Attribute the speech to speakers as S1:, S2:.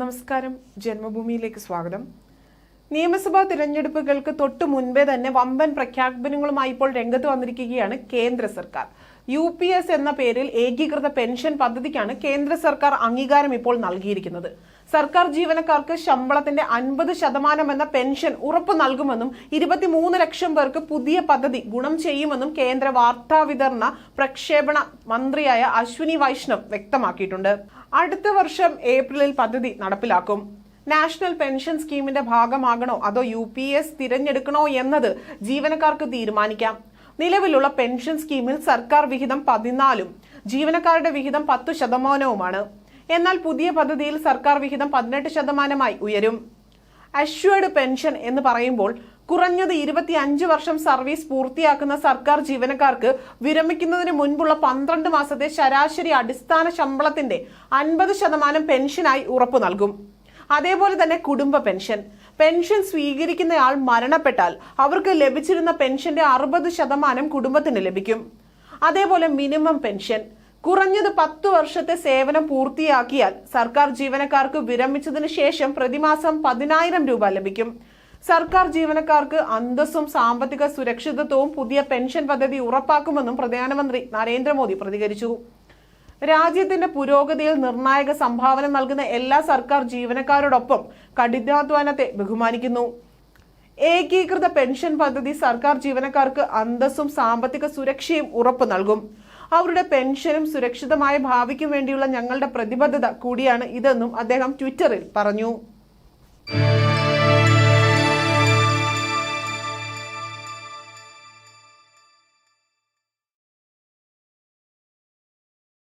S1: നമസ്കാരം ജന്മഭൂമിയിലേക്ക് സ്വാഗതം നിയമസഭാ തിരഞ്ഞെടുപ്പുകൾക്ക് തൊട്ടു മുൻപേ തന്നെ വമ്പൻ പ്രഖ്യാപനങ്ങളുമായി ഇപ്പോൾ രംഗത്ത് വന്നിരിക്കുകയാണ് കേന്ദ്ര സർക്കാർ യു പി എസ് എന്ന പേരിൽ ഏകീകൃത പെൻഷൻ പദ്ധതിക്കാണ് കേന്ദ്ര സർക്കാർ അംഗീകാരം ഇപ്പോൾ നൽകിയിരിക്കുന്നത് സർക്കാർ ജീവനക്കാർക്ക് ശമ്പളത്തിന്റെ അൻപത് ശതമാനം എന്ന പെൻഷൻ ഉറപ്പ് നൽകുമെന്നും ഇരുപത്തിമൂന്ന് ലക്ഷം പേർക്ക് പുതിയ പദ്ധതി ഗുണം ചെയ്യുമെന്നും കേന്ദ്ര വാർത്താ വിതരണ പ്രക്ഷേപണ മന്ത്രിയായ അശ്വിനി വൈഷ്ണവ് വ്യക്തമാക്കിയിട്ടുണ്ട് അടുത്ത വർഷം ഏപ്രിലിൽ പദ്ധതി നടപ്പിലാക്കും നാഷണൽ പെൻഷൻ സ്കീമിന്റെ ഭാഗമാകണോ അതോ യു പി എസ് തിരഞ്ഞെടുക്കണോ എന്നത് ജീവനക്കാർക്ക് തീരുമാനിക്കാം നിലവിലുള്ള പെൻഷൻ സ്കീമിൽ സർക്കാർ വിഹിതം പതിനാലും ജീവനക്കാരുടെ വിഹിതം പത്തു ശതമാനവുമാണ് എന്നാൽ പുതിയ പദ്ധതിയിൽ സർക്കാർ വിഹിതം പതിനെട്ട് ശതമാനമായി ഉയരും അഷ്വേർഡ് പെൻഷൻ എന്ന് പറയുമ്പോൾ കുറഞ്ഞത് ഇരുപത്തി അഞ്ച് വർഷം സർവീസ് പൂർത്തിയാക്കുന്ന സർക്കാർ ജീവനക്കാർക്ക് വിരമിക്കുന്നതിന് മുൻപുള്ള പന്ത്രണ്ട് മാസത്തെ ശരാശരി അടിസ്ഥാന ശമ്പളത്തിന്റെ അൻപത് ശതമാനം പെൻഷനായി ഉറപ്പു നൽകും അതേപോലെ തന്നെ കുടുംബ പെൻഷൻ പെൻഷൻ സ്വീകരിക്കുന്നയാൾ മരണപ്പെട്ടാൽ അവർക്ക് ലഭിച്ചിരുന്ന പെൻഷന്റെ അറുപത് ശതമാനം കുടുംബത്തിന് ലഭിക്കും അതേപോലെ മിനിമം പെൻഷൻ കുറഞ്ഞത് പത്ത് വർഷത്തെ സേവനം പൂർത്തിയാക്കിയാൽ സർക്കാർ ജീവനക്കാർക്ക് വിരമിച്ചതിന് ശേഷം പ്രതിമാസം പതിനായിരം രൂപ ലഭിക്കും സർക്കാർ ജീവനക്കാർക്ക് അന്തസ്സും സാമ്പത്തിക സുരക്ഷിതത്വവും പുതിയ പെൻഷൻ പദ്ധതി ഉറപ്പാക്കുമെന്നും പ്രധാനമന്ത്രി നരേന്ദ്രമോദി പ്രതികരിച്ചു രാജ്യത്തിന്റെ പുരോഗതിയിൽ നിർണായക സംഭാവന നൽകുന്ന എല്ലാ സർക്കാർ ജീവനക്കാരോടൊപ്പം കഠിനാധ്വാനത്തെ ബഹുമാനിക്കുന്നു ഏകീകൃത പെൻഷൻ പദ്ധതി സർക്കാർ ജീവനക്കാർക്ക് അന്തസ്സും സാമ്പത്തിക സുരക്ഷയും ഉറപ്പ് നൽകും അവരുടെ പെൻഷനും സുരക്ഷിതമായ ഭാവിക്കും വേണ്ടിയുള്ള ഞങ്ങളുടെ പ്രതിബദ്ധത കൂടിയാണ് ഇതെന്നും അദ്ദേഹം ട്വിറ്ററിൽ പറഞ്ഞു